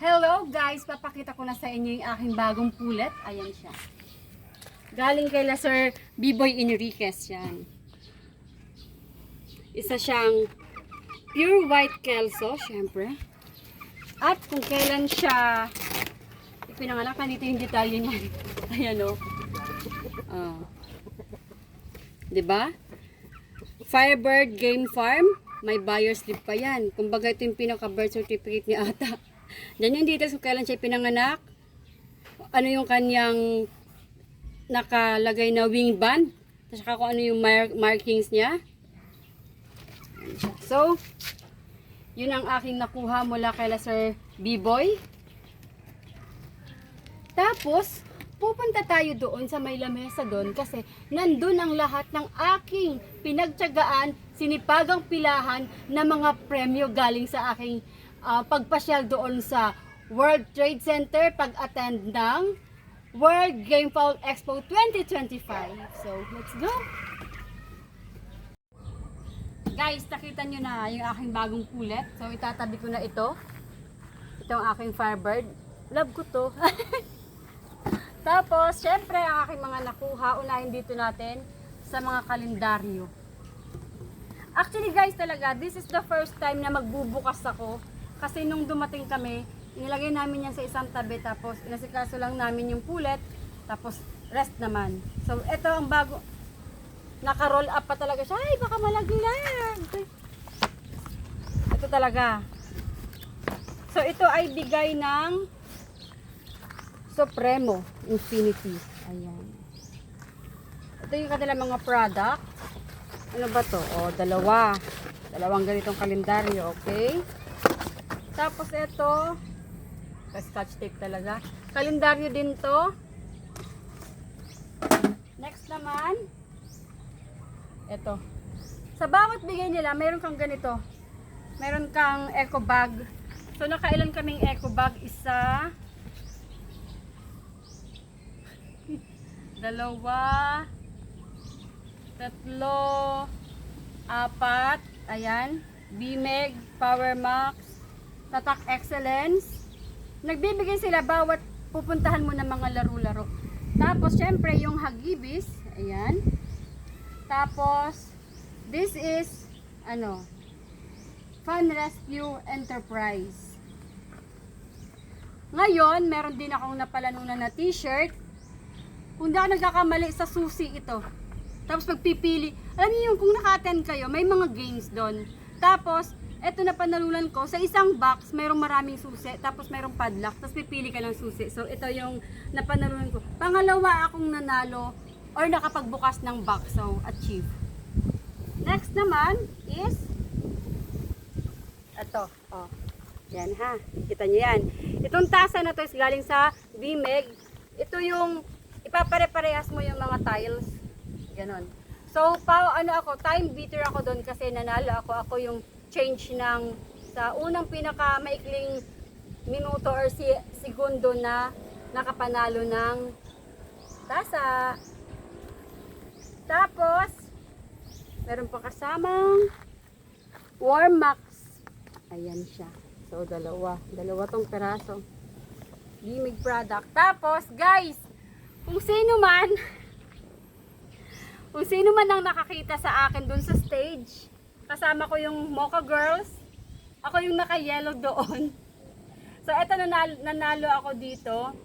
Hello guys! Papakita ko na sa inyo yung aking bagong pulet. Ayan siya. Galing kay la Sir B-Boy Enriquez yan. Isa siyang pure white kelso, syempre. At kung kailan siya ipinanganak, nandito yung detalye niya. Ayan o. Oh. Diba? Firebird Game Farm. May buyer's slip pa yan. Kumbaga ito yung pinaka-birth certificate ni ata. Yan yung details kung kailan siya pinanganak. Ano yung kanyang nakalagay na wing band. Tapos kung ano yung mar- markings niya. So, yun ang aking nakuha mula kay Sir B-Boy. Tapos, pupunta tayo doon sa may lamesa doon kasi nandun ang lahat ng aking pinagtyagaan, sinipagang pilahan na mga premyo galing sa aking ah, pagpasyal doon sa World Trade Center pag-attend ng World Game Fall Expo 2025. So, let's go! Guys, nakita nyo na yung aking bagong pulet. So, itatabi ko na ito. Ito ang aking Firebird. Love ko to. Tapos, syempre, ang aking mga nakuha, unahin dito natin sa mga kalendaryo. Actually, guys, talaga, this is the first time na magbubukas ako. Kasi nung dumating kami, inilagay namin yan sa isang tabi, tapos inasikaso lang namin yung pulet, tapos rest naman. So, ito ang bago, naka-roll up pa talaga siya. Ay, baka malaglag. Ito talaga. So, ito ay bigay ng Supremo Infinity. Ayan. Ito yung kanilang mga product. Ano ba to? O, dalawa. Dalawang ganitong kalendaryo, okay? Tapos ito, scotch tape talaga. Kalendaryo din to. Next naman, ito. Sa bawat bigay nila, meron kang ganito. Meron kang eco bag. So, nakailan kaming eco bag? Isa, dalawa, tatlo, apat, ayan, BMEG, Power Max, Tatak Excellence. Nagbibigay sila bawat pupuntahan mo ng mga laro-laro. Tapos, syempre, yung Hagibis, ayan. Tapos, this is, ano, Fun Rescue Enterprise. Ngayon, meron din akong napalanunan na t-shirt. Kung di ako nagkakamali sa susi ito. Tapos pagpipili, alam niyo yung kung naka-attend kayo, may mga games doon. Tapos, eto na panalunan ko, sa isang box, mayroong maraming susi, tapos mayroong padlock, tapos pipili ka ng susi. So, ito yung napanalunan ko. Pangalawa akong nanalo or nakapagbukas ng box. So, achieve. Next naman is ito. Oh. Yan ha. Kita nyo yan. Itong tasa na to is galing sa BMEG. Ito yung ipapare-parehas mo yung mga tiles. Ganon. So, pa, ano ako, time beater ako doon kasi nanalo ako. Ako yung change ng sa unang pinaka maikling minuto or si, segundo na nakapanalo ng tasa. Tapos, meron pa kasamang Warm Max. Ayan siya. So, dalawa. Dalawa tong peraso. Gimig product. Tapos, guys, kung sino man, kung sino man ang nakakita sa akin dun sa stage, kasama ko yung Mocha Girls, ako yung naka-yellow doon. So, eto nanalo, nanalo ako dito.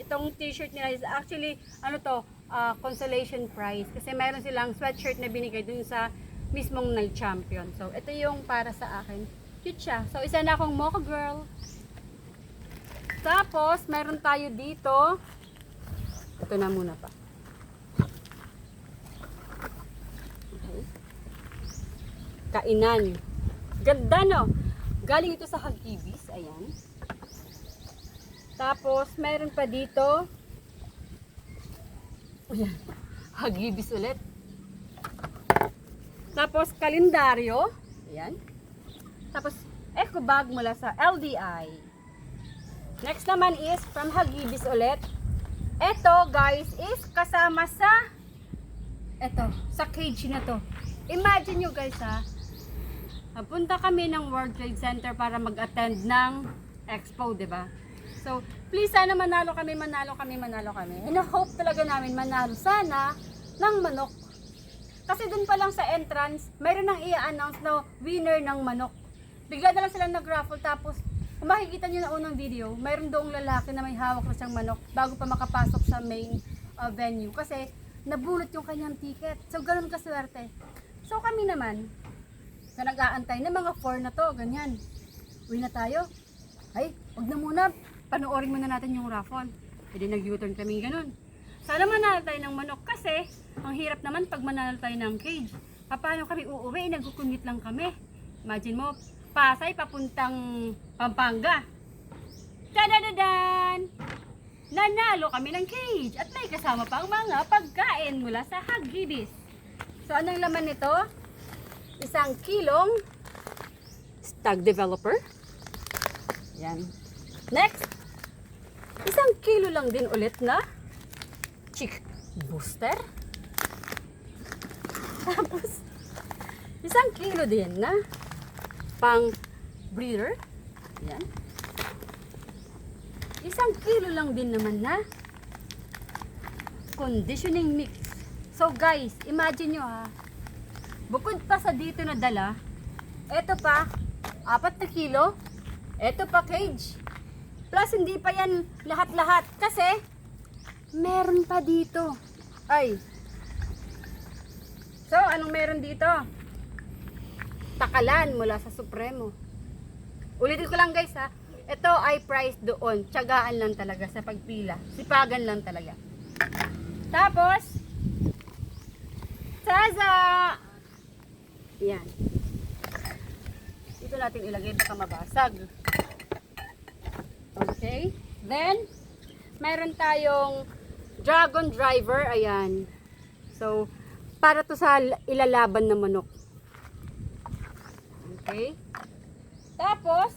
Itong t-shirt nila is actually, ano to, ah, consolation prize. Kasi mayroon silang sweatshirt na binigay dun sa mismong night champion. So, ito yung para sa akin. Cute siya. So, isa na akong mocha girl. Tapos, meron tayo dito. Ito na muna pa. Okay. Kainan. Ganda, no? Galing ito sa Hagibis. Ayan. Tapos, meron pa dito. Ayan. Hagibis ulit. Tapos, kalendaryo. Ayan. Tapos, eco bag mula sa LDI. Next naman is from Hagibis ulit. Ito, guys, is kasama sa eto, sa cage na to. Imagine nyo guys ha, Napunta kami ng World Trade Center para mag-attend ng Expo, di ba? So, please sana manalo kami, manalo kami, manalo kami. And hope talaga namin manalo sana ng manok. Kasi dun pa lang sa entrance, mayroon nang i-announce na winner ng manok. Bigla na lang silang nag-raffle tapos kung makikita nyo na unang video, mayroon doong lalaki na may hawak na siyang manok bago pa makapasok sa main uh, venue. Kasi nabulot yung kanyang ticket. So, ganun kaswerte. So, kami naman, na nag-aantay na mga 4 na to, ganyan. Uwi na tayo. Ay, wag na muna. Panoorin muna natin yung raffle. Pwede nag-U-turn kami ganun. Sana manalo tayo ng manok kasi ang hirap naman pag manalo tayo ng cage. Paano kami uuwi? Nagkukumit lang kami. Imagine mo, Pasay papuntang Pampanga. Tadadadan! Nanalo kami ng cage at may kasama pang mga pagkain mula sa Hagibis. So anong laman nito? Isang kilong stag developer. Yan. Next, isang kilo lang din ulit na chick booster. Tapos, isang kilo din na pang breeder. Yan. Isang kilo lang din naman na conditioning mix. So guys, imagine nyo ha, bukod pa sa dito na dala, eto pa, apat na kilo, eto pa cage. Plus hindi pa yan lahat-lahat kasi meron pa dito. Ay. So, anong meron dito? Takalan mula sa Supremo. Ulitin ko lang guys ha. Ito ay price doon. Tiyagaan lang talaga sa pagpila. Sipagan lang talaga. Tapos, Saza! Yan. Dito natin ilagay baka mabasag. Okay. Then, mayroon tayong dragon driver. Ayan. So, para to sa ilalaban na manok. Okay. Tapos,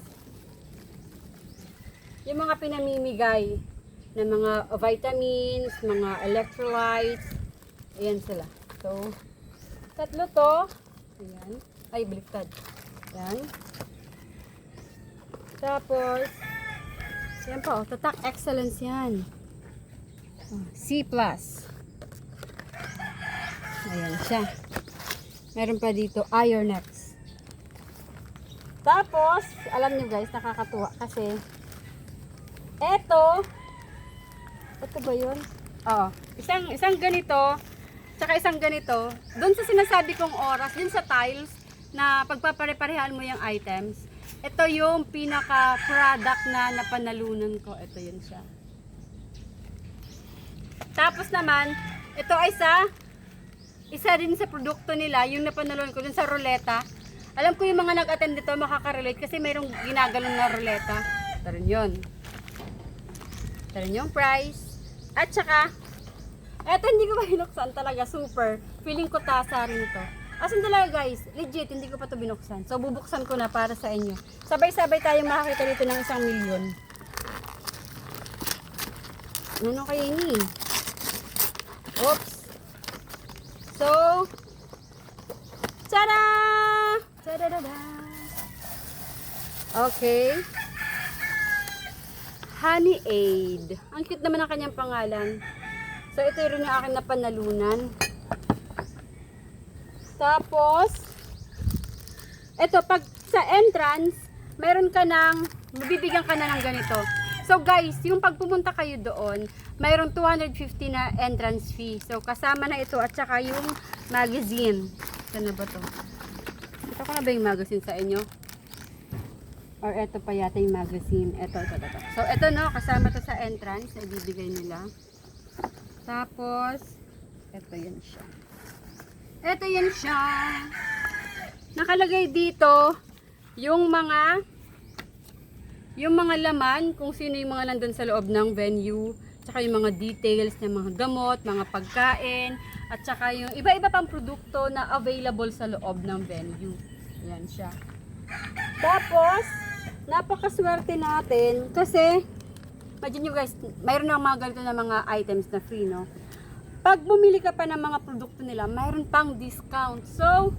yung mga pinamimigay na mga vitamins, mga electrolytes, ayan sila. So, tatlo to. Ayan. Ay, baliktad. Ayan. Tapos, yan pa, oh, tatak excellence yan. Oh, C+. Ayan siya. Meron pa dito, Ironex. Tapos, alam nyo guys, nakakatuwa kasi eto, ito ba yun? Oo. Isang, isang ganito, tsaka isang ganito, doon sa sinasabi kong oras, dun sa tiles, na pagpapare-parehan mo yung items, ito yung pinaka-product na napanalunan ko. Ito yun siya. Tapos naman, ito ay sa, isa din sa produkto nila, yung napanalunan ko dun sa ruleta. Alam ko yung mga nag-attend dito makaka-relate kasi mayroong ginagalong na ruleta. Ito rin yun. Ito rin yung price. At saka, eto hindi ko pa binuksan talaga, super. Feeling ko tasa rin ito. As in talaga guys, legit, hindi ko pa to binuksan. So bubuksan ko na para sa inyo. Sabay-sabay tayong makakita dito ng isang milyon. Ano kaya ini? Oops. So, tada! Tada-da-da! Okay. Honey Aid. Ang cute naman ang kanyang pangalan. So, ito rin yung akin na panalunan. Tapos, ito, pag sa entrance, meron ka ng, mabibigyan ka na ng ganito. So guys, yung pag pumunta kayo doon, mayroong 250 na entrance fee. So kasama na ito at saka yung magazine. Saan na ba to? Ito ko na ba yung magazine sa inyo? Or ito pa yata yung magazine. Ito, ito, ito. ito. So ito no, kasama to sa entrance. Ibibigay nila. Tapos, ito yan siya. Ito yan siya. Nakalagay dito yung mga yung mga laman, kung sino yung mga nandun sa loob ng venue, tsaka yung mga details ng mga gamot, mga pagkain, at tsaka yung iba-iba pang produkto na available sa loob ng venue. Yan siya. Tapos, napakaswerte natin kasi, imagine nyo guys, mayroon ng mga ganito na mga items na free, no? Pag bumili ka pa ng mga produkto nila, mayroon pang discount. So,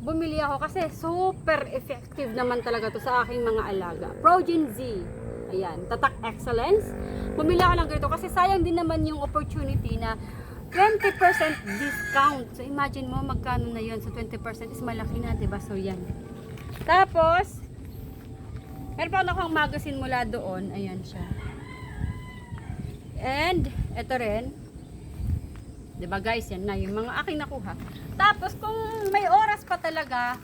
bumili ako kasi super effective naman talaga to sa aking mga alaga. Progen Z. Ayan, Tatak Excellence. Bumili ako ng ganito kasi sayang din naman yung opportunity na 20% discount. So imagine mo magkano na yun. So 20% is malaki na, 'di ba? So yan. Tapos meron pa akong magazine mula doon. Ayan siya. And ito rin. ba guys, yan na yung mga aking nakuha. Tapos kung may oras pa talaga,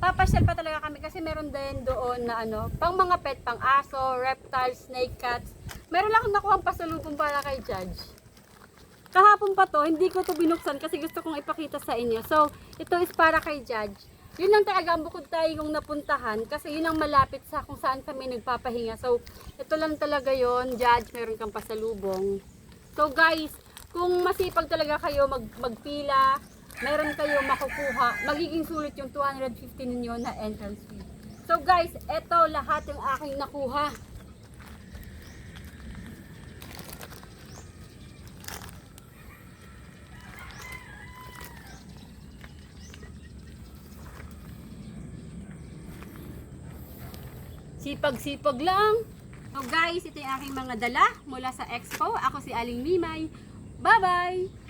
papasyal pa talaga kami kasi meron din doon na ano, pang mga pet, pang aso, reptiles, snake, cats. Meron lang akong nakuha pasalubong para kay Judge. Kahapon pa to, hindi ko to binuksan kasi gusto kong ipakita sa inyo. So, ito is para kay Judge. Yun lang talaga ang bukod tayo yung napuntahan kasi yun ang malapit sa kung saan kami nagpapahinga. So, ito lang talaga yon Judge, meron kang pasalubong. So guys, kung masipag talaga kayo mag magpila, meron kayo makukuha, magiging sulit yung 250 ninyo na entrance fee. So guys, eto lahat yung aking nakuha. Sipag-sipag lang. So guys, ito yung aking mga dala mula sa Expo. Ako si Aling Mimay. Bye-bye!